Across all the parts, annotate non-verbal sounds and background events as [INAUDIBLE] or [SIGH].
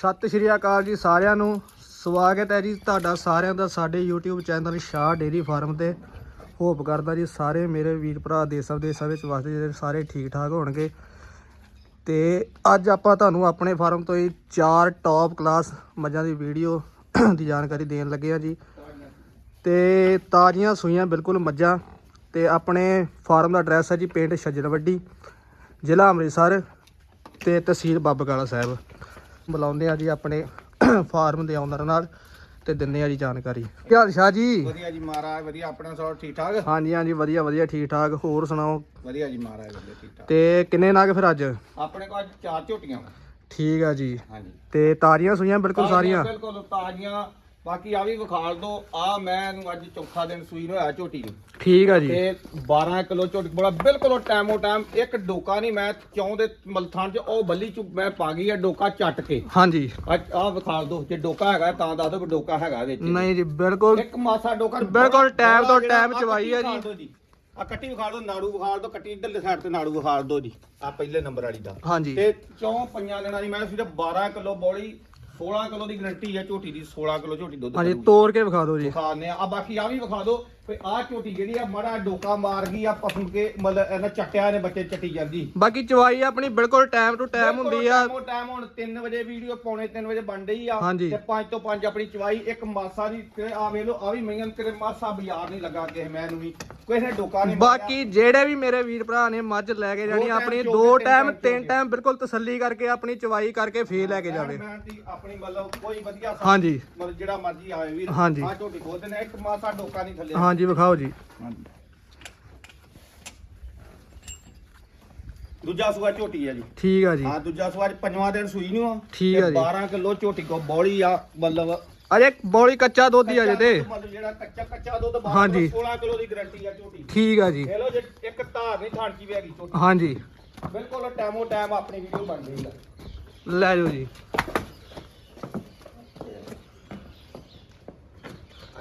ਸਤਿ ਸ਼੍ਰੀ ਅਕਾਲ ਜੀ ਸਾਰਿਆਂ ਨੂੰ। ਸਵਾਗਤ ਹੈ ਜੀ ਤੁਹਾਡਾ ਸਾਰਿਆਂ ਦਾ ਸਾਡੇ YouTube channel Shah dairy farm ਤੇ। ਹੋਪ ਕਰਦਾ ਜੀ ਸਾਰੇ ਮੇਰੇ ਵੀਰ ਭਰਾ ਦੇਸਾਂ ਵਿਦੇਸਾਂ ਵਿੱਚ ਵਸਦੇ ਜਿਹੜੇ ਸਾਰੇ ਠੀਕ ਠਾਕ ਹੋਣਗੇ। ਤੇ ਅੱਜ ਆਪਾਂ ਤੁਹਾਨੂੰ ਆਪਣੇ ਫਾਰਮ ਤੋਂ ਹੀ ਚਾਰ ਟੌਪ ਕਲਾਸ ਮੱਝਾਂ ਦੀ ਵੀਡੀਓ ਦੀ ਜਾਣਕਾਰੀ ਦੇਣ ਲੱਗੇ ਆ ਜੀ। ਤੇ ਤਾਜ਼ੀਆਂ ਸੂਈਆਂ ਬਿਲਕੁਲ ਮੱਝਾਂ। ਤੇ ਆਪਣੇ ਫਾਰਮ ਦਾ ਐਡਰੈਸ ਹੈ ਜੀ ਪਿੰਡ ਛੱਜਣਵੱਡੀ ਜ਼ਿਲ੍ਹਾ ਅੰਮ੍ਰਿਤਸਰ ਤੇ ਤਹਿਸੀਲ ਬਾਬਕਾਲਾ ਸਾਹਿਬ। ਬੁਲਾਉਂਦੇ ਆ ਜੀ ਆਪਣੇ [COUGHS] ਫਾਰਮ ਦੇ ਓਨਰ ਨਾਲ ਤੇ ਦਿੰਦੇ ਆ ਜੀ ਜਾਣਕਾਰੀ। ਕੀ ਹਾਲ ਸ਼ਾਹ ਜੀ? ਵਧੀਆ ਜੀ ਮਹਾਰਾਜ ਵਧੀਆ। ਆਪਣਾ ਸਭ ਠੀਕ ਠਾਕ? ਹਾਂਜੀ ਹਾਂਜੀ ਵਧੀਆ ਵਧੀਆ ਠੀਕ ਠਾਕ। ਹੋਰ ਸੁਣਾਓ? ਵਧੀਆ ਜੀ ਮਹਾਰਾਜ ਵਧੀਆ ਠੀਕ ਠਾਕ। ਤੇ ਕਿੰਨੇ ਨਗ ਫਿਰ ਅੱਜ? ਆਪਣੇ ਕੋਲ ਅੱਜ ਚਾਰ ਝੋਟੀਆਂ। ਠੀਕ ਆ ਜੀ। ਹਾਂਜੀ। ਤੇ ਤਾਜ਼ੀਆਂ ਸੂਈਆਂ ਬਿਲਕੁਲ ਸਾਰੀਆਂ? ਬਿਲਕੁਲ ਤਾਜ਼ੀਆਂ। ਬਾਕੀ ਆ ਵੀ ਵਿਖਾਲ ਦੋ। ਆ ਮੈਂ ਨੂੰ ਅੱਜ ਚੌਥਾ ਦਿਨ ਸੂਈ ਨੂੰ ਹੋਇਆ ਝੋਟੀ ਨੂੰ। ਠੀਕ ਆ ਜੀ। ਤੇ 12 ਕਿਲੋ ਝੋਟੀ ਬੜਾ ਬਿਲਕੁਲ ਟਾਈਮੋ ਟਾਈਮ ਇੱਕ ਡੋਕਾ ਨਹੀਂ ਮੈਂ ਚੌਂ ਦੇ ਮਲਥਾਨ ਚ ਉਹ ਬੱਲੀ ਚ ਮੈਂ ਪਾ ਗਈ ਆ ਡੋਕਾ ਚੱਟ ਕੇ। ਹਾਂਜੀ। ਆ ਵਿਖਾਲ ਦੋ ਜੇ ਡੋਕਾ ਹੈਗਾ ਤਾਂ ਦੱਸ ਦੋ ਵੀ ਡੋਕਾ ਹੈਗਾ ਵਿੱਚ ਨਹੀਂ ਜੀ ਬਿਲਕੁਲ ਇੱਕ ਮਾਸਾ ਡੋਕਾ ਬਿਲਕੁਲ time ਤੋਂ time ਚਵਾਈ ਆ ਜੀ। ਆ ਕੱਟੀ ਵਿਖਾਲ ਦੋ ਨਾੜੂ ਵਿਖਾਲ ਦੋ ਕੱਟੀ ਇੱਧਰਲੇ ਸਾਈਡ ਤੇ ਨਾੜੂ ਵਿਖਾਲ ਦੋ ਜੀ। ਆ ਪਹਿਲੇ ਨੰਬਰ ਵਾਲੀ ਦਾ। ਹਾਂਜੀ। ਤੇ ਚੌਂ ਪੰਜਾਂ ਦਿਨਾਂ ਦੀ ਮੈਂ ਸਿਰਫ 12 ਕਿਲੋ ਬੋਲੀ 16 ਕਿਲੋ ਦੀ ਗਰੰਟੀ ਹੈ ਝੋਟੀ ਦੀ 16 ਕਿਲੋ ਝੋਟੀ ਦੁੱਧ ਹਾਂਜੀ। ਤੋੜ ਕੇ ਵਿਖਾ ਦਿਓ ਜੀ ਵਿਖਾਉਂਦੇ ਆ ਆ ਬਾਕੀ ਆ ਵੀ ਵਿਖਾ ਦੋ ਵੀ ਆ ਝੋਟੀ ਜਿਹੜੀ ਆ ਮਾੜਾ ਡੋਕਾ ਮਾਰ ਗਈ ਆ ਪਸੂ ਕੇ ਮਤਲਬ ਇਹਨਾਂ ਚੱਟਿਆ ਨੇ ਬੱਚੇ ਚੱਟੀ ਜਾਂਦੀ। ਬਾਕੀ ਚਵਾਈ ਆਪਣੀ ਬਿਲਕੁਲ ਟਾਈਮ ਟੂ ਟਾਈਮ ਹੁੰਦੀ ਆ। ਟਾਈਮ ਹੁਣ 3 ਵਜੇ ਵੀਡੀਓ ਪੌਣੇ 3 ਵਜੇ ਬਣ ਰਹੀ ਆ ਹਾਂਜੀ। ਤੇ 5 ਤੋਂ 5 ਆਪਣੀ ਚਵਾਈ ਇੱਕ ਮਾਸਾ ਦੀ ਤੇ ਆ ਵੇਖ ਲਓ ਆ ਵੀ ਮਈਆਂ ਤੇਰੇ ਮਾਸਾ ਬਾਜ਼ਾਰ ਨਹੀਂ ਲੱਗਾ ਕਿਸੇ ਮੈਂ ਨੂੰ ਵੀ ਕੋਈ ਨੇ ਡੋਕਾ ਨਹੀਂ ਬਾਕੀ ਜਿਹੜੇ ਵੀ ਮੇਰੇ ਵੀਰ ਭਰਾ ਨੇ ਮੱਝ ਲੈ ਕੇ ਜਾਣੀ ਦੋ ਆਪਣੀ ਦੋ ਟਾਈਮ ਤਿੰਨ ਟਾਈਮ ਬਿਲਕੁਲ ਤਸੱਲੀ ਕਰਕੇ ਆਪਣੀ ਚਵਾਈ ਕਰਕੇ ਫੇਰ ਲੈ ਕੇ ਜਾਵੇ। ਮੈਂ ਦੀ ਆਪਣੀ ਮਤਲਬ ਕੋਈ ਵਧੀਆ ਸਾ- ਹਾਂਜੀ। ਮਤਲਬ ਜਿਹੜਾ ਮਰਜ਼ੀ ਆਵੇ ਵੀਰ ਹਾਂਜੀ। ਆ ਝੋਟੀ ਖੋਲਦੇ ਨੇ ਇੱਕ ਮਾਸਾ ਡੋਕਾ ਨਹੀਂ ਥੱਲੇ। ਹਾਂਜੀ। ਵਿਖਾਓ ਜੀ। ਹਾਂਜੀ। ਦੂਜਾ ਸੂਆ ਝੋਟੀ ਆ ਜੀ। ਠੀਕ ਆ ਜੀ। ਹਾਂ ਦੂਜਾ ਸੂਆ ਅੱਜ ਪੰਜਵਾਂ ਦਿਨ ਸੂਈ ਨੂੰ ਆ ਠੀਕ ਤੇ ਆ ਜੀ। 12 ਕਿਲੋ ਝੋਟੀ ਕੋ ਬੋਲੀ ਆ ਮਤਲਬ ਅਜੇ ਬੋਲੀ ਕੱਚਾ ਦੁੱਧ ਹੀ ਆ ਜੇ ਤੇ। ਮਤਲਬ ਜਿਹੜਾ ਕੱਚਾ ਕੱਚਾ ਦੁੱਧ ਬਾਹਰ ਹਾਂਜੀ। 16 ਕਿਲੋ ਦੀ ਗਾਰੰਟੀ ਆ ਝੋਟੀ। ਠੀਕ ਆ ਜੀ। ਲੈ ਲਓ ਜੇ ਇੱਕ ਧਾਰ ਨਹੀਂ ਥਾਣ ਕੀ ਹੈਗੀ ਝੋਟੀ। ਹਾਂਜੀ। ਬਿਲਕੁਲ ਟਾਈਮੋ ਟਾਈਮ ਆਪਣੀ ਵੀਡੀਓ ਬਣ ਰਹੀ ਆ। ਲੈ ਜਾਓ ਜੀ।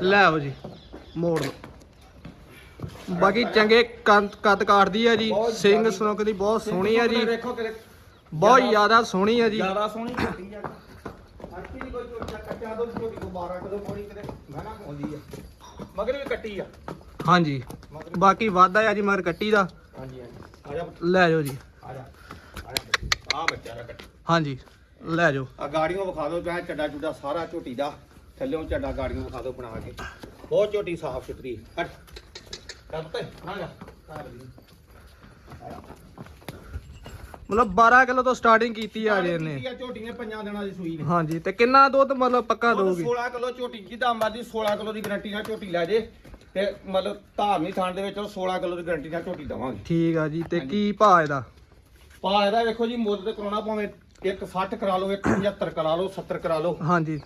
ਲੈ ਆਓ ਜੀ। ਮੋੜ ਦੋ ਬਾਕੀ ਚੰਗੇ ਕੰਦ ਕੱਦ ਕਾਟਦੀ ਆ ਜੀ ਸਿੰਘ। ਸੁਨਕ ਦੀ ਬਹੁਤ ਸੋਹਣੀ ਆ ਜੀ। ਦੇਖੋ ਬਹੁਤ ਜ਼ਿਆਦਾ ਸੋਹਣੀ ਆ ਜੀ। ਜ਼ਿਆਦਾ ਸੋਹਣੀ ਝੋਟੀ ਆ। ਅੱਛੀ ਨੀ ਕੋਈ ਝੋਟੀ ਆ, ਕੱਚਾ ਦੁੱਧ ਝੋਟੀ ਕੋ 12 ਕਿਲੋ ਬੋਲੀ ਕਿਤੇ ਗਾਣਾ ਪਾਉਂਦੀ ਆ। ਮਗਰ ਵੀ ਕੱਟੀ ਆ। ਹਾਂਜੀ। ਬਾਕੀ ਵਾਧਾ ਆ ਜੀ ਮਗਰ ਕੱਟੀ ਦਾ। ਹਾਂਜੀ ਹਾਂਜੀ। ਆ ਜਾ ਲੈ ਜਾਓ ਜੀ। ਆ ਜਾ। ਆ ਜਾ ਆ ਬੱਚਾ ਦਾ ਕੱਟੀ ਹਾਂਜੀ। ਲੈ ਜਾਓ। ਆ ਗਾੜੀਆਂ ਵਿਖਾ ਦਿਓ ਚਾਹੇ ਚੱਡਾ ਚੁੱਡਾ ਸਾਰਾ ਝੋਟੀ ਦਾ। ਥੱਲੇੋਂ ਚੱਡਾ ਗਾੜੀਆਂ ਵਿਖਾ ਦਿਓ ਬਣਾ ਕੇ। ਬਹੁਤ ਝੋਟੀ ਸਾਫ਼ ਸੁਥਰੀ। ਹਟ। ਜਾ। ਮਤਲਬ 12 ਕਿਲੋ ਤੋਂ ਸਟਾਰਟਿੰਗ ਕੀਤੀ ਆ ਜੀ ਇਹਨੇ। ਕੀਤੀ ਆ ਝੋਟੀ ਨੇ ਪੰਜਾਂ ਦਿਨਾਂ ਦੀ ਸੂਈ ਨੇ। ਹਾਂਜੀ ਤੇ ਕਿੰਨਾ ਦੁੱਧ ਮਤਲਬ ਪੱਕਾ ਦੋਗੀ 16 ਕਿਲੋ ਝੋਟੀ ਜਿੱਦਾਂ ਮਰਜ਼ੀ 16 ਕਿਲੋ ਦੀ ਗਾਰੰਟੀ ਨਾਲ ਝੋਟੀ ਲੈ ਜੇ ਤੇ ਮਤਲਬ ਧਾਰਨੀ ਥਾਣ ਦੇ ਵਿੱਚ ਉਹ 16 ਕਿਲੋ ਦੀ ਗਾਰੰਟੀ ਨਾਲ ਝੋਟੀ ਦਵਾਂਗੇ। ਠੀਕ ਆ ਜੀ ਤੇ ਕੀ ਭਾਅ ਇਹਦਾ? ਪਾ ਇਹਦਾ ਵੇਖੋ ਜੀ ਮੁੱਲ ਤੇ ਕਰਾਉਣਾ ਭਾਵੇਂ ਇੱਕ 60 ਕਰਾ ਲਓ ਇੱਕ 75 ਕਰਾ ਲਓ 70 ਕਰਾ ਲਓ। ਹਾਂਜੀ।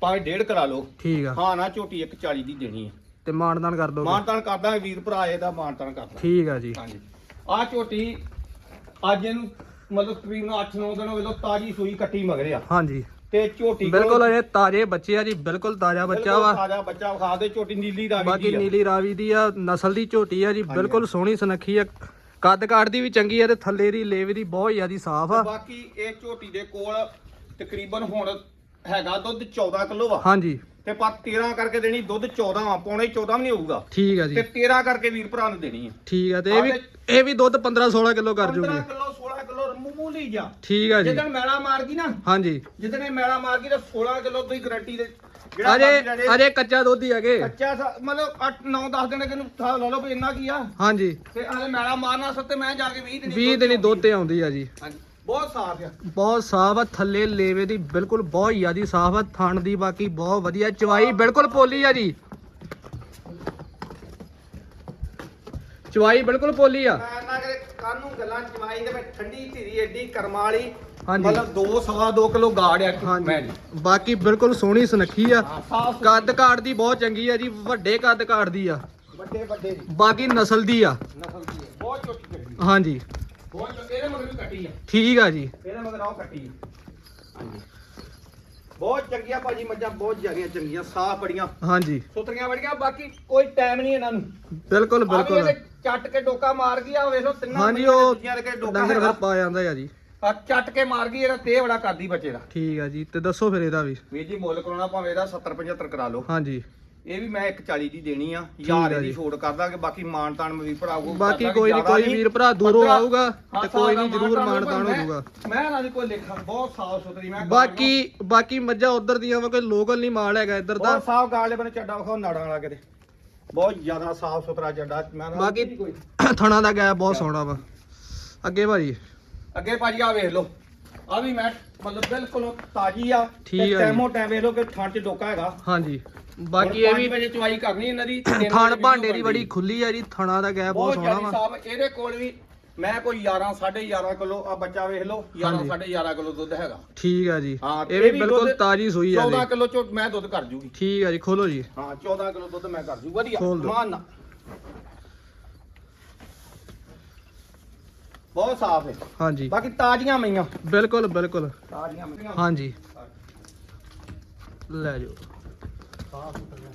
ਭਾਵੇਂ ਡੇਢ ਕਰਾ ਲਓ। ਠੀਕ ਆ। ਹਾਂ ਨਾ ਝੋਟੀ ਇੱਕ 40 ਦੀ ਦੇਣੀ ਹੈ ਤੇ ਮਾਨਦਾਨ ਕਰ ਦੋਗੇ? ਮਾਨਤਾਨ ਕਰਦਾ ਵੀਰ ਭਰਾ ਇਹਦਾ ਮਾਨਤਾਨ ਕਰਦਾ ਠੀਕ ਆ ਜੀ। ਹਾਂਜੀ। ਆ ਝੋਟੀ ਅੱਜ ਇਹਨੂੰ ਮਤਲਬ ਤਕਰੀਬਨ 8-9 ਦਿਨ ਹੋਏ ਲੋ ਤਾਜੀ ਸੂਈ ਕੱਟੀ ਮਗਰਿਆ ਹਾਂਜੀ। ਤੇ ਝੋਟੀ ਕੋਲ ਬਿਲਕੁਲ ਇਹ ਤਾਜ਼ੇ ਬੱਚੇ ਆ ਜੀ ਬਿਲਕੁਲ ਤਾਜ਼ਾ ਬੱਚਾ ਬਿਲਕੁਲ ਵਾ। ਤਾਜ਼ਾ ਬੱਚਾ ਵਿਖਾ ਦੇ ਝੋਟੀ ਨੀਲੀ ਦਾ ਬਾਕੀ ਨੀਲੀ ਰਾਵੀ ਦੀ ਆ ਨਸਲ ਦੀ ਝੋਟੀ ਆ ਜੀ ਬਿਲਕੁਲ ਸੋਹਣੀ ਸੁਨੱਖੀ ਆ। ਕੱਦ ਕਾਠ ਦੀ ਵੀ ਚੰਗੀ ਆ ਤੇ ਥੱਲੇ ਦੀ ਲੇਵ ਦੀ ਬਹੁਤ ਜ਼ਿਆਦੀ ਸਾਫ਼ ਆ। ਬਾਕੀ ਇਹ ਝੋਟੀ ਦੇ ਕੋਲ ਤਕਰੀਬਨ ਹੁਣ ਹੈਗਾ ਦੁੱਧ 14 ਕਿਲੋ ਵਾ। ਹਾਂਜੀ। ਤੇ ਪਰ 13 ਕਰਕੇ ਦੇਣੀ ਦੁੱਧ 14 ਆ ਪੌਣੇ 14 ਵੀ ਨਹੀਂ ਹੋਊਗਾ। ਠੀਕ ਆ ਤੇ ਜੀ 13 ਕਰਕੇ ਵੀਰ ਭਰਾ ਨੂੰ ਦੇਣੀ ਹੈ ਠੀਕ ਆ ਤੇ ਇਹ ਵੀ ਇਹ ਵੀ ਦੁੱਧ 15 16 ਕਿਲੋ ਕਰ 15 ਜੂਗੀ ਕਿਲੋ 16 ਕਿਲੋ ਮਾਮੂਲੀ ਜਾ। ਠੀਕ ਆ ਜੀ। ਜਿੱਦਣ ਮੈਲਾ ਮਾਰ ਗਈ ਨਾ ਹਾਂਜੀ। ਜਿੱਦਣ ਇਹ ਮੈਲਾ ਮਾਰ ਗਈ ਤੇ 16 ਕਿਲੋ ਦੀ ਗਾਰੰਟੀ ਦੇ ਅਜੇ। ਅਜੇ ਕੱਚਾ ਦੁੱਧ ਹੀ ਹੈਗੇ ਕੱਚਾ ਮਤਲਬ 8 9 10 ਦਿਨ ਕਿਨੂੰ ਥਾ ਲਾ ਲਓ ਵੀ ਇੰਨਾ ਕੀ ਆ। ਹਾਂਜੀ। ਤੇ ਆਲੇ ਮੈਲਾ ਮਾਰਨਾ ਸੱਤੇ ਮੈਂ ਜਾ ਕੇ 20 ਦਿਨ 20 ਦਿਨ ਦੁੱਧ ਤੇ ਆਉਂਦੀ ਆ ਜੀ। ਹਾਂਜੀ। ਬਹੁਤ ਸਾਫ਼ ਆ। ਬਹੁਤ ਸਾਫ਼ ਆ ਥੱਲੇ ਲੇਵੇ ਦੀ ਬਿਲਕੁਲ ਬਹੁਤ ਜ਼ਿਆਦੀ ਸਾਫ਼ ਆ ਥਣ ਦੀ ਬਾਕੀ ਬਹੁਤ ਵਧੀਆ ਚਵਾਈ ਬਿਲਕੁਲ ਪੋਲੀ ਆ ਜੀ। ਚਵਾਈ ਬਿਲਕੁਲ ਪੋਲੀ ਆ। ਮੈਂ ਨਾ ਕਰੇ ਕਾਨੂੰ ਗੱਲਾਂ ਚਵਾਈ ਦੇ ਵਿੱਚ ਠੰਡੀ ਧੀਰੀ ਐਡੀ ਕਰਮਾਂ ਵਾਲੀ ਹਾਂਜੀ। ਮਤਲਬ 2 ਸਵਾ 2 ਕਿਲੋ ਗਾੜ ਆ। ਮੈਂ ਬਾਕੀ ਬਿਲਕੁਲ ਸੋਹਣੀ ਸੁਨੱਖੀ ਆ। ਹਾਂ, ਸਾਫ਼ ਕੱਦ ਕਾਠ ਦੀ ਬਹੁਤ ਚੰਗੀ ਆ ਜੀ ਵੱਡੇ ਕੱਦ ਕਾਠ ਦੀ ਆ। ਵੱਡੇ ਵੱਡੇ ਬਾਕੀ ਨਸਲ ਦੀ ਆ। ਨਸਲ ਦੀ ਹੈ ਬਹੁਤ ਹਾਂਜੀ। ਬਹੁਤ ਛੋਟੀ ਇਹਦੇ ਮਗਰ ਵੀ ਕੱਟੀ ਆ। ਠੀਕ ਆ ਜੀ। ਇਹਦੇ ਮਗਰ ਆਓ ਕੱਟੀ ਆ। ਹਾਂਜੀ। ਬਹੁਤ ਚੰਗੀਆਂ ਭਾਜੀ ਮੱਝਾਂ ਬਹੁਤ ਜ਼ਿਆਦੀਆਂ ਚੰਗੀਆਂ ਸਾਫ਼ ਬੜੀਆਂ। ਹਾਂਜੀ। ਸੁਤਰੀਆਂ ਬੜੀਆਂ ਬਾਕੀ ਕੋਈ ਟਾਈਮ ਨਹੀਂ ਇਹਨਾਂ ਨੂੰ। ਬਿਲਕੁਲ ਆ ਵੀ ਬਿਲਕੁਲ। ਇਹਦੇ ਚੱਟ ਕੇ ਡੋਕਾ ਮਾਰ ਗਿਆ ਵੇਖ ਲਓ ਤਿੰਨਾਂ ਹਾਂਜੀ ਮੱਝਾਂ ਉਹ ਦੂਜੀਆਂ ਦੇ ਡੋਕਾ ਡੰਗਰ ਫਿਰ ਹੈਗਾ। ਪਾ ਜਾਂਦਾ ਆ ਜੀ। ਆ ਚੱਟ ਕੇ ਮਾਰ ਗਈ ਇਹਦਾ ਤੇ ਬੜਾ ਕਰਦੀ ਬੱਚੇ ਦਾ। ਠੀਕ ਆ ਜੀ ਤੇ ਦੱਸੋ ਫਿਰ ਇਹਦਾ ਵੀ। ਵੀਰ ਜੀ ਮੁੱਲ ਕਰਾਉਣਾ ਭਾਵੇਂ ਇਹਦਾ 70 75 ਕਰਾ ਲਓ। ਹਾਂਜੀ। ਇਹ ਵੀ ਮੈਂ 140 ਦੀ ਦੇਣੀ ਆ ਯਾਰ ਇਹਦੀ। ਛੋਟ ਕਰ ਦਾਂਗੇ ਬਾਕੀ ਮਾਨ ਤਾਨ ਮਵੀ ਭਰਾ ਕੋ ਬਾਕੀ ਕੋਈ ਨਹੀਂ ਕੋਈ ਵੀਰ ਭਰਾ ਦੂਰੋਂ ਆਊਗਾ ਤੇ ਕੋਈ ਨਹੀਂ ਜ਼ਰੂਰ ਮਾਣ ਤਾਣ ਹੋ ਜਾਊਗਾ। ਮੈਂ ਇਹਨਾਂ ਦੀ ਕੋਈ ਲੇਖਾ ਬਹੁਤ ਸਾਫ਼ ਸੁਥਰੀ ਮੈਂ ਬਾਕੀ ਬਾਕੀ ਮੱਝਾਂ ਉਧਰ ਦੀਆਂ ਵਾ ਕੋਈ ਲੋਕਲ ਨਹੀਂ ਮਾਲ ਹੈਗਾ ਇੱਧਰ ਦਾ। ਬਹੁਤ ਸਾਫ਼ ਗਾਲੇ ਬਨੇ ਚੱਡਾ ਵਿਖਾਓ ਨਾੜਾਂ ਵਾਲਾ ਕਿਤੇ। ਬਹੁਤ ਜ਼ਿਆਦਾ ਸਾਫ਼ ਸੁਥਰਾ ਚੱਡਾ ਮੈਂ ਬਾਕੀ ਥਣਾ ਦਾ ਗੈਪ ਬਹੁਤ ਸੋਹਣਾ ਵਾ। ਅੱਗੇ ਭਾਜੀ। ਅੱਗੇ ਭਾਜੀ ਆ ਵੇਖ ਲਓ। ਆ ਵੀ ਮੈਂ ਮਤਲਬ ਬਿਲਕੁਲ ਤਾਜੀ ਆ ਠੀਕ ਆ ਜੀ। ਟੈਮੋ ਟੈਮ ਵੇਖ ਲਓ ਕਿ ਥਾਂ 'ਚ ਡੋਕਾ ਹੈਗਾ। ਹਾਂਜੀ। ਬਾਕੀ ਇਹ ਵੀ ਵਜੇ ਚਵਾਈ ਕਰਨੀ ਇਹਨਾਂ ਦੀ ਤਿੰਨ ਥਣ ਭਾਂਡੇ ਦੀ। ਬੜੀ ਖੁੱਲੀ ਆ ਜੀ ਥਣਾ ਦਾ ਗੈਪ ਬਹੁਤ ਬਹੁਤ ਸੋਹਣਾ ਜ਼ਿਆਦਾ ਵਾ ਸਾਫ਼ ਇਹਦੇ ਕੋਲ ਵੀ ਮੈਂ ਕੋਈ 11 11.5 ਕਿਲੋ ਆ ਬੱਚਾ ਵੇਖ ਲਓ 11 ਹਾਂਜੀ। 11.5 ਕਿਲੋ ਦੁੱਧ ਹੈਗਾ। ਠੀਕ ਆ ਜੀ। ਇਹ ਵੀ ਬਿਲਕੁਲ ਦੁੱਧ ਤਾਜੀ ਸੂਈ ਆ 14 ਜੀ ਕਿਲੋ ਚੋਂ ਮੈਂ ਦੁੱਧ ਕਰ ਜੂਗੀ। ਠੀਕ ਆ ਜੀ ਖੋਲੋ ਜੀ। ਹਾਂ 14 ਕਿਲੋ ਦੁੱਧ ਮੈਂ ਕਰ ਜੂ ਵਧੀਆ। ਖੋਲ ਦਿਓ। ਮਾਨ ਨਾ ਬਹੁਤ ਸਾਫ਼ ਹੈ ਹਾਂਜੀ। ਬਾਕੀ ਤਾਜ਼ੀਆਂ ਮਈਆਂ ਬਿਲਕੁਲ ਬਿਲਕੁਲ। ਤਾਜ਼ੀਆਂ ਮਈਆਂ ਹਾਂਜੀ। ਲੈ ਜਾਓ। ਸਾਫ਼ ਸੁਥਰੀਆਂ।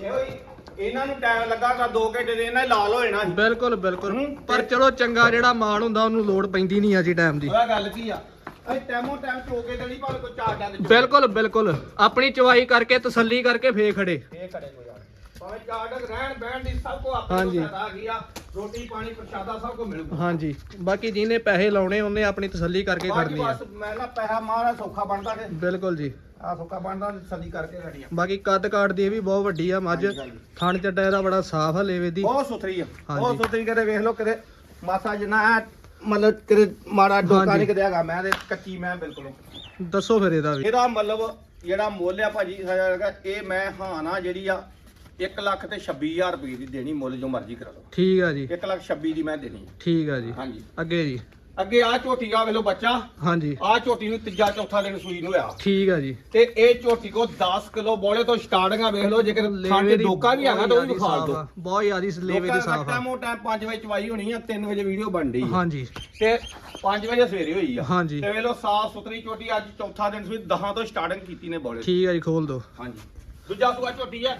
ਇਹੋ ਹੀ ਇਹਨਾਂ ਨੂੰ ਟਾਈਮ ਲੱਗਾ ਤਾਂ 2 ਘੰਟੇ ਦੇ ਇਹਨਾਂ ਲਾਲ ਹੋ ਜਾਣਾ ਸੀ ਬਿਲਕੁਲ ਬਿਲਕੁਲ। ਪਰ ਚਲੋ ਚੰਗਾ ਜਿਹੜਾ ਮਾਲ ਹੁੰਦਾ ਉਹਨੂੰ ਲੋੜ ਪੈਂਦੀ ਨਹੀਂ ਆ ਜੀ ਟਾਈਮ ਦੀ। ਉਹਦਾ ਗੱਲ ਕੀ ਆ? ਅਸੀਂ ਟਾਈਮੋ ਟਾਈਮ ਚੋਕੇ ਭਾਵੇਂ ਕੋਈ ਚਾਰ ਬਿਲਕੁਲ ਬਿਲਕੁਲ। ਆਪਣੀ ਚਵਾਈ ਕਰਕੇ ਤਸੱਲੀ ਕਰਕੇ ਫੇਰ ਖੜੇ। ਭਾਵੇਂ ਚਾਰ ਡੰਗ ਰਹਿਣ ਬਹਿਣ ਦੀ ਸਭ ਕੋ ਆਪਣੇ ਹਾਂਜੀ। ਕੋਲ ਫਾਇਦਾ ਆ? ਗਿਆ ਰੋਟੀ ਪਾਣੀ ਪ੍ਰਸ਼ਾਦਾ ਸਭ ਕੋ ਮਿਲੂਗਾ। ਹਾਂਜੀ। ਬਾਕੀ ਜਿਹਨੇ ਪੈਸੇ ਲਾਉਣੇ ਉਹਨੇ ਆਪਣੀ ਤਸੱਲੀ ਕਰਕੇ ਬਾਕੀ ਕਰਨੀ ਆ। ਬਸ ਮੈਂ ਨਾ ਪੈਸਾ ਮਾਰਾ ਸੌਖਾ ਬਣਦਾ ਤੇ। ਬਿਲਕੁਲ ਜੀ। ਆ ਸੌਖਾ ਬਣਦਾ ਸਦੀ ਕਰਕੇ ਰੜੀ ਆ। ਬਾਕੀ ਕੱਦ ਕਾਠ ਦੀ ਇਹ ਵੀ ਬਹੁਤ ਵੱਡੀ ਆ ਮੱਝ। ਹਾਂਜੀ, ਹਾਂਜੀ। ਥਣ ਚੱਡਾ ਇਹਦਾ ਬੜਾ ਸਾਫ਼ ਆ ਲੇਵੇ ਦੀ। ਬਹੁਤ ਸੁਥਰੀ ਆ। ਹਾਂਜੀ। ਬਹੁਤ ਸੁਥਰੀ ਕਦੇ ਵੇਖ ਲਓ ਕਦੇ ਮਾਸਾ ਜਿੰਨਾ ਐ ਮਤਲਬ ਕਦੇ ਮਾੜਾ ਡੋਕਾ ਹਾਂਜੀ। ਨਹੀਂ ਕਦੇ ਹੈਗਾ। ਮੈਂ ਤੇ ਕੱਚੀ ਮੈਂ ਬਿਲਕੁਲ ਦੱਸੋ ਫਿਰ ਇਹਦਾ ਵੀ। ਇਹਦਾ ਮਤਲਬ ਜਿਹੜਾ ਮੁੱਲ ਆ ਭਾਜੀ ਹੈਗਾ ਇਹ ਮੈਂ ਹਾਂ ਨਾ ਜਿਹੜੀ ਆ 1 ਲੱਖ ਤੇ 26000 ਰੁਪਏ ਦੀ ਦੇਣੀ ਮੁੱਲ ਜੋ ਮਰਜ਼ੀ ਕਰਾ ਲਓ। ਠੀਕ ਆ ਜੀ। 1 ਲੱਖ 26 ਦੀ ਮੈਂ ਦੇਣੀ। ਠੀਕ ਆ ਜੀ। ਹਾਂਜੀ। ਅੱਗੇ ਜੀ। ਅੱਗੇ ਆ ਝੋਟੀ ਆ ਵੇਲੋ ਬੱਚਾ। ਹਾਂਜੀ। ਆ ਝੋਟੀ ਨੂੰ ਤੀਜਾ ਚੌਥਾ ਦਿਨ ਸੂਈ ਨੂੰ ਆ ਠੀਕ ਆ ਜੀ। ਤੇ ਇਹ ਝੋਟੀ ਕੋ 10 ਕਿਲੋ ਬੋਲੇ ਤੋਂ ਸਟਾਰਟਿੰਗਾਂ ਵੇਖ ਲਓ ਜੇਕਰ ਖਾਂਦੇ ਦੀ ਡੋਕਾ ਵੀ ਹੈਗਾ ਤਾਂ ਉਹ ਵੀ ਬਹੁਤ ਵਿਖਾ ਜ਼ਿਆਦੀ ਦਿਓ। ਸਾਫ਼ ਆ, ਬਹੁਤ ਜ਼ਿਆਦੀ ਲੇਵੇ ਦੀ ਸਾਫ਼ ਆ। ਟਾਈਮ ਟਾਈਮ 5 ਵਜੇ ਚਵਾਈ ਹੋਣੀ ਆ 3 ਵਜੇ ਵੀਡੀਓ ਬਣ ਰਹੀ ਆ। ਹਾਂਜੀ। ਤੇ 5 ਵਜੇ ਸਵੇਰੇ ਹੋਈ ਆ। ਹਾਂਜੀ। ਤੇ ਵੇਲੋ ਸਾਫ਼ ਸੁਥਰੀ ਝੋਟੀ ਅੱਜ ਚੌਥਾ ਦਿਨ ਸੂਈ 10 ਤੋਂ ਸਟਾਰਟਿੰਗ ਕੀਤੀ ਨੇ ਬੋਲੇ ਠੀਕ ਆ ਜੀ ਖੋਲ ਦੋ। ਹਾਂਜੀ। ਦੂਜਾ ਸੂਆ ਝੋਟੀ ਆ।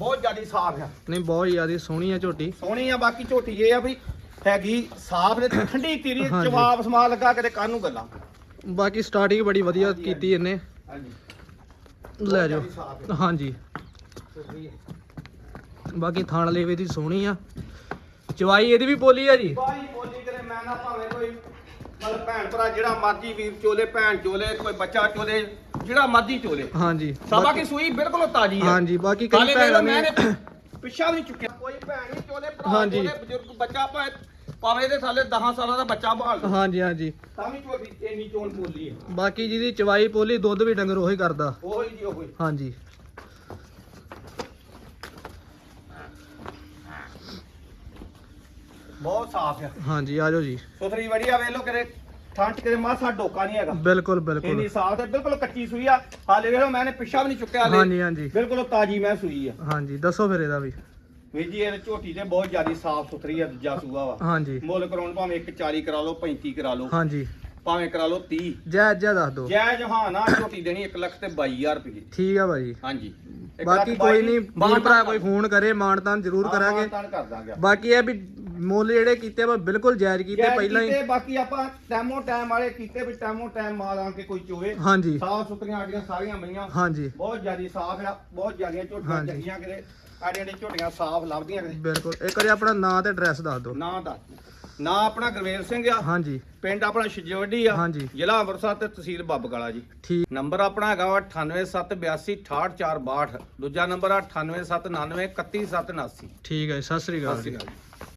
ਬਹੁਤ ਜ਼ਿਆਦਾ ਸਾਫ਼ ਆ। ਨਹੀਂ ਬਹੁਤ ਜ਼ਿਆਦੀ ਸੋਹਣੀ ਆ ਝੋਟੀ। ਸੋਹਣੀ ਆ ਬਾਕੀ ਝੋਟੀ ਇਹ ਆ ਵੀ ਹੈਗੀ ਸਾਫ਼ ਤੇ ਠੰਡੀ ਤੀਰੀ ਹਾਂਜੀ। ਜਵਾਬ ਸਮਾ ਲੱਗਾ ਕਿਤੇ ਕੰਨ ਨੂੰ ਗੱਲਾਂ। ਬਾਕੀ ਸਟਾਰਟਿੰਗ ਬੜੀ ਵਧੀਆ ਹਾਂਜੀ, ਕੀਤੀ ਇਹਨੇ। ਹਾਂਜੀ। ਲੈ ਜਾਓ। ਜ਼ਿਆਦੀ ਸਾਫ਼। ਹਾਂਜੀ। ਬਾਕੀ ਥਣ ਲੇਵੇ ਦੀ ਸੋਹਣੀ ਆ। ਚਵਾਈ ਇਹਦੀ ਵੀ ਬੋਲੀ ਆ ਜੀ? ਬਾਈ ਬੋਲੀ ਕਰੇ ਮੈਂ ਨਾ ਭਾਵੇਂ ਕੋਈ ਮਤਲਬ ਭੈਣ ਭਰਾ ਜਿਹੜਾ ਮਰਜ਼ੀ ਵੀਰ ਚੋਲੇ ਭੈਣ ਚੋਲੇ ਕੋਈ ਬੱਚਾ ਚੋਲੇ ਜਿਹੜਾ ਮਰਜ਼ੀ ਚੋਲੇ। ਹਾਂਜੀ। ਸਾਬਾ ਕੀ ਸੂਈ ਬਿਲਕੁਲ ਤਾਜੀ ਹੈ ਹਾਂਜੀ ਬਾਕੀ ਕਈ ਭੈਣਾਂ ਨੇ ਪਿੱਛਾ ਵੀ ਚੁੱਕਿਆ। ਕੋਈ ਭੈਣ ਨਹੀਂ ਚੋਲੇ ਭਰਾ ਹਾਂਜੀ। ਚੋਲੇ ਬਜ਼ੁਰਗ ਬੱਚਾ ਭਾਵੇਂ ਭਾਵੇਂ ਦੇ ਥੱਲੇ 10 ਸਾਲਾਂ ਦਾ ਬੱਚਾ ਭਾਲ ਹਾਂਜੀ ਹਾਂਜੀ। ਤਾਂ ਵੀ ਚੋਲੀ ਇੰਨੀ ਚੋਣ ਬੋਲੀ ਹੈ ਬਾਕੀ ਜਿਹਦੀ ਚਵਾਈ ਪੋਲੀ ਦੁੱਧ ਵੀ ਡੰਗਰ ਉਹੀ ਕਰਦਾ। ਉਹ ਹੀ ਜੀ ਉਹ। ਹੀ ਹਾਂਜੀ। ਬਹੁਤ ਸਾਫ਼ ਆ। ਹਾਂਜੀ ਆਜੋ ਜੀ। ਸੁਥਰੀ ਵਧੀਆ ਵੇਖ ਲਓ ਕਰੇ ਥਾਂ ਚ ਕਰੇ ਮਾਸਾ ਡੋਕਾ ਨਹੀਂ ਹੈਗਾ। ਬਿਲਕੁਲ ਬਿਲਕੁਲ। ਇੰਨੀ ਸਾਫ਼ ਹੈ ਬਿਲਕੁਲ ਕੱਚੀ ਸੂਈ ਆ। ਹਾਲੇ ਵੇਖ ਮੈਨੇ ਪਿੱਛਾ ਵੀ ਨਹੀਂ ਚੁੱਕਿਆ ਹਾਲੇ। ਹਾਂਜੀ ਹਾਂਜੀ। ਬਿਲਕੁਲ ਤਾਜੀ ਮੈਂ ਸੂਈ ਆ। ਹਾਂਜੀ ਦੱਸੋ ਫਿਰ ਇਹਦਾ ਵੀ। ਵੀਰ ਜੀ ਇਹ ਝੋਟੀ ਤੇ ਬਹੁਤ ਜ਼ਿਆਦਾ ਸਾਫ਼ ਸੁਥਰੀ ਆ ਦੂਜਾ ਸੂਆ ਵਾ। ਹਾਂਜੀ। ਮੁੱਲ ਕਰਾਉਣ ਭਾਵੇਂ 140 ਕਰਾ ਲਓ 35 ਕਰਾ ਲਓ। ਹਾਂਜੀ। ਭਾਵੇਂ ਕਰਾ ਲਓ 30 ਜੈ ਜੈ ਦੱਸ ਦਿਓ। ਜੈ ਜਹਾਨਾ ਝੋਟੀ ਦੇਣੀ 1 ਲੱਖ ਤੇ 22000 ਰੁਪਏ। ਠੀਕ ਆ ਭਾਜੀ। ਹਾਂਜੀ। ਇੱਕ ਬਾਕੀ ਲੱਖ ਕੋਈ ਨਹੀਂ ਵੀਰ ਭਰਾ ਕੋਈ ਫੋਨ ਕਰੇ ਮਾਨਤਾਨ ਜ਼ਰੂਰ ਹਾਂ, ਕਰਾਂਗੇ। ਕਰ ਦਾਂਗੇ। ਬਾਕੀ ਇਹ ਵੀ ਮੁੱਲ ਜਿਹੜੇ ਕੀਤੇ ਆਪਾਂ ਬਿਲਕੁਲ ਜਾਇਜ਼ ਕੀਤੇ ਪਹਿਲਾਂ ਹੀ। ਕੀਤੇ, ਬਾਕੀ ਆਪਾਂ ਟੈਮੋ ਟਾਈਮ ਵਾਲੇ ਕੀਤੇ ਵੀ ਟੈਮੋ ਟਾਈਮ ਮਾਲ ਆ ਕੇ ਕੋਈ ਚੋਵੇ। ਹਾਂਜੀ। ਸਾਫ਼ ਸੁਥਰੀਆਂ ਆਡੀਆਂ ਸਾਰੀਆਂ ਮਈਆਂ। ਹਾਂਜੀ। ਬਹੁਤ ਜ਼ਿਆਦੀ ਸਾਫ਼ ਆ ਬਹੁਤ ਜ਼ਿਆਦੀਆਂ ਝੋਟੀਆਂ। ਚੰਗੀਆਂ ਕਿਤੇ ਆਡੀਆਂ ਦੀਆਂ ਝੋਟੀਆਂ ਸਾਫ਼ ਲੱਭਦੀਆਂ ਕਿਤੇ। ਬਿਲਕੁਲ। ਇੱਕ ਵਾਰੀ ਆਪਣਾ ਨਾਂ ਤੇ ਐਡਰੈਸ ਦੱਸ ਦਿਓ। ਨਾਂ ਦਾ ਨਾਂ ਆਪਣਾ ਗੁਰਵੇਲ ਸਿੰਘ ਆ। ਹਾਂਜੀ। ਪਿੰਡ ਆਪਣਾ ਛਿਜਵੱਡੀ ਆ। ਹਾਂਜੀ। ਜ਼ਿਲ੍ਹਾ ਅੰਮ੍ਰਿਤਸਰ ਤੇ ਤਹਿਸੀਲ ਬੱਬਗਾਲਾ ਜੀ। ਠੀਕ। ਨੰਬਰ ਆਪਣਾ ਹੈਗਾ ਵਾ 9872868462 ਦੂਜਾ ਨੰਬਰ ਆ 9879931779 ਠੀਕ ਹੈ ਸਤਿ ਸ੍ਰੀ ਅਕਾਲ ਸਤਿ ਸ਼੍ਰੀ ਅਕਾਲ